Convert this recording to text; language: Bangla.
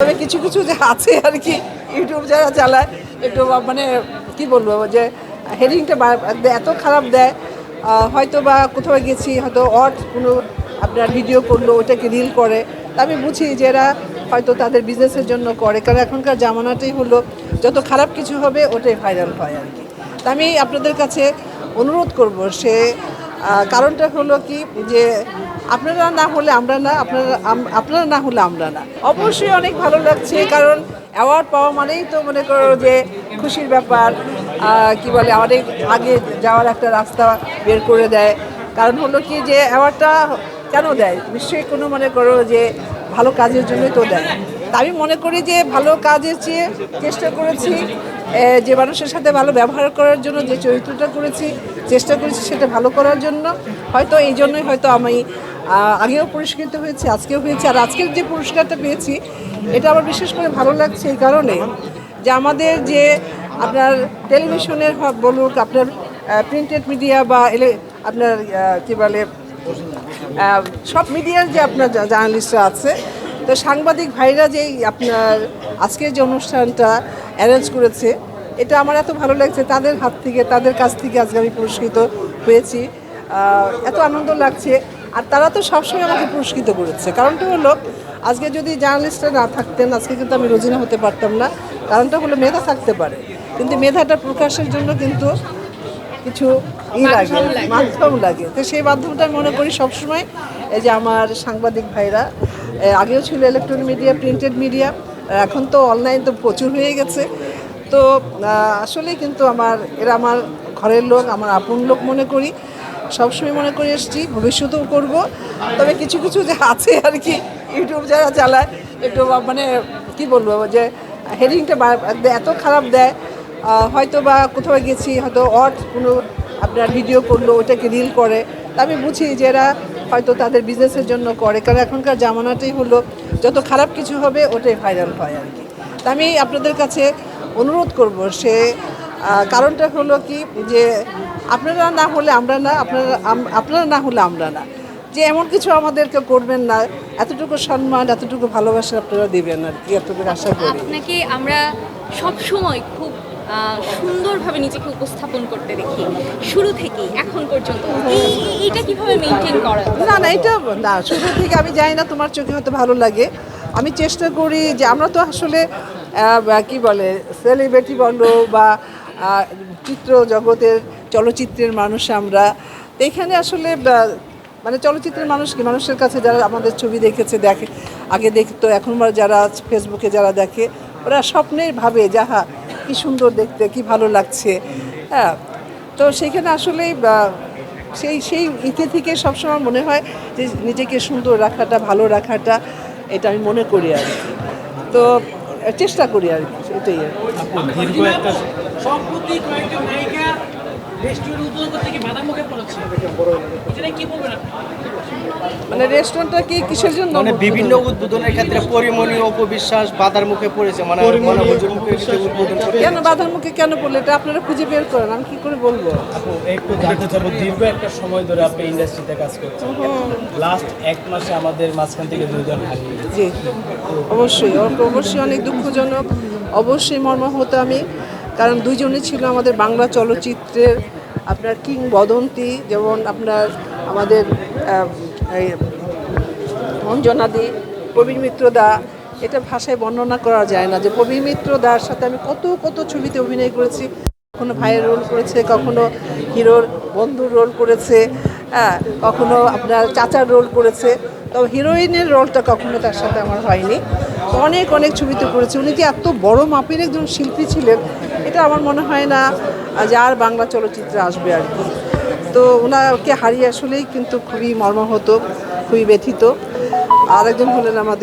তবে কিছু কিছু যে আছে আর কি, ইউটিউব যারা চালায়, একটু মানে কি বলব যে হেডিংটা এত খারাপ দেয় হয়তো বা কোথাও গেছি, হয়তো অট কোনো আপনার ভিডিও করল, ওটাকে রিল করে। আমি বুঝি যে এরা হয়তো তাদের বিজনেসের জন্য করে, কারণ এখনকার জামানাটাই হলো, যত খারাপ কিছু হবে, ওটাই ভাইরাল হয় আর কি। তা আমি আপনাদের কাছে অনুরোধ করব, সে কারণটা হলো কি, যে আপনারা না হলে আমরা না, আপনারা আপনারা না হলে আমরা না। অবশ্যই অনেক ভালো লাগছে, কারণ অ্যাওয়ার্ড পাওয়া মানেই তো মনে করো যে খুশির ব্যাপার কি বলে অনেক আগে যাওয়ার একটা রাস্তা বের করে দেয়। কারণ হলো কি যে অ্যাওয়ার্ডটা কেন দেয়? নিশ্চয়ই কোনো মনে করো যে ভালো কাজের জন্যই তো দেয়। আমি মনে করি যে ভালো কাজের চেয়ে চেষ্টা করেছি যে মানুষের সাথে ভালো ব্যবহার করার জন্য যে চরিত্রটা করেছি, চেষ্টা করেছি সেটা ভালো করার জন্য। হয়তো এই জন্যই হয়তো আমি আগেও পুরস্কৃত হয়েছি, আজকেও হয়েছে। আর আজকের যে পুরস্কারটা পেয়েছি, এটা আমার বিশেষ করে ভালো লাগছে এই কারণে যে আমাদের যে আপনার টেলিভিশনের বলুক, আপনার প্রিন্টেড মিডিয়া বা এলে, আপনার কি বলে সব মিডিয়ার যে আপনার জার্নালিস্টরা আছে, তো সাংবাদিক ভাইরা যেই আপনার আজকের যে অনুষ্ঠানটা অ্যারেঞ্জ করেছে, এটা আমার এত ভালো লাগছে, তাদের হাত থেকে, তাদের কাছ থেকে আজকে আমি পুরস্কৃত হয়েছি। এত আনন্দ লাগছে। আর তারা তো সবসময় আমাকে পুরস্কৃত করেছে। কারণটা হলো আজকে যদি জার্নালিস্টরা না থাকতেন আজকে কিন্তু আমি রোজিনা হতে পারতাম না। কারণটা হলো মেধা থাকতে পারে। কিন্তু মেধাটা প্রকাশের জন্য কিন্তু কিছু ই লাগে মাধ্যম লাগে। তো সেই মাধ্যমটা আমি মনে করি সবসময় এই যে আমার সাংবাদিক ভাইরা আগেও ছিল ইলেকট্রনিক মিডিয়া প্রিন্টেড মিডিয়া এখন তো অনলাইন তো প্রচুর হয়ে গেছে। তো আহ, আসলেই কিন্তু আমার এরা আমার ঘরের লোক আমার আপন লোক মনে করি। সবসময় মনে করে এসেছি, ভবিষ্যতেও করব। তবে কিছু কিছু যে আছে আর কি, ইউটিউব যারা চালায়, একটু মানে কি বলব যে হেডিংটা এত খারাপ দেয় হয়তো বা কোথাও গেছি, হয়তো অট কোনো আপনার ভিডিও করল, ওটাকে রিল করে। তা আমি বুঝি যে এরা হয়তো তাদের বিজনেসের জন্য করে, কারণ এখনকার জামানাটাই হলো, যত খারাপ কিছু হবে, ওটাই ভাইরাল হয় আর কি। তা আমি আপনাদের কাছে অনুরোধ করব, সে কারণটা হলো কি, যে আপনারা না হলে আমরা না আপনারা আপনারা না হলে আমরা না। যে এমন কিছু আমাদেরকে করবেন না এতটুকু সম্মান এতটুকু ভালোবাসা আপনারা দেবেন আর কি এতটুকু আশা করি। আপনাকে আমরা সব সময় খুব সুন্দরভাবে নিজেকে উপস্থাপন করতে দেখি শুরু থেকেই এখন পর্যন্ত। এইটা কীভাবে মেনটেন করা না না এটা না শুরু থেকে আমি জানি না তোমার চোখে হয়তো ভালো লাগে। আমি চেষ্টা করি যে আমরা তো আসলে কি বলে সেলিব্রিটি বলো বা চিত্র জগতের চলচ্চিত্রের মানুষ আমরা। তো এখানে আসলে মানে চলচ্চিত্রের মানুষ কি? মানুষের কাছে যারা আমাদের ছবি দেখেছে দেখে আগে দেখতো এখন যারা ফেসবুকে যারা দেখে ওরা স্বপ্নের ভাবে যাহা কি সুন্দর দেখতে কি ভালো লাগছে। হ্যাঁ তো সেখানে আসলেই বা, সেই সেই ইতি থেকে সবসময় মনে হয় যে নিজেকে সুন্দর রাখাটা ভালো রাখাটা এটা আমি মনে করি আর কি। তো চেষ্টা করি আর কি এটাই আর রেস্টুরেন্ট উদ্বোধন করতে মুখে পড়েছে। কি বলবেন মানে রেস্টুরেন্টটা কি কিসের জন্য মানে বিভিন্ন উদ্বোধনের ক্ষেত্রে পরিমণি অপবিশ্বাস বাধার মুখে পড়েছে। মানে মনে হুজুর মুখে উদ্বোধন কেন বাধার মুখে কেন বললে এটা আপনারা খুঁজে বের করেন আমি কি করে বলব? আপু একটু জানতে চাবো দীর্ঘ একটা সময় ধরে আপনি ইন্ডাস্ট্রিতে কাজ করছেন। লাস্ট এক মাসে আমাদের মাঝখান থেকে দুজন হারিয়ে জি অবশ্যই। অবশ্যই অনেক দুঃখজনক। অবশ্যই মর্মাহত আমি। কারণ দুইজনই ছিল আমাদের বাংলা চলচ্চিত্রের আপনার কিংবদন্তি যেমন আপনার আমাদের অঞ্জনাদি প্রবীণ মিত্র দা, এটা ভাষায় বর্ণনা করা যায় না যে প্রবীণ মিত্র দার সাথে আমি কত কত ছবিতে অভিনয় করেছি, কখনো ভাইয়ের রোল করেছে, কখনো হিরোর বন্ধুর রোল করেছে হ্যাঁ কখনো আপনার চাচার রোল করেছে, তবে হিরোইনের রোলটা কখনো তার সাথে আমার হয়নি। অনেক অনেক ছবিতে করেছে। উনি যে এত বড় মাপের একজন শিল্পী ছিলেন? এটা আমার মনে হয় না যে আর বাংলা চলচ্চিত্রে আসবে আর কি। তো ওনাকে হারিয়ে আসলেই কিন্তু খুবই মর্মাহত, খুবই ব্যথিত। আরেকজন হলেন আমাদের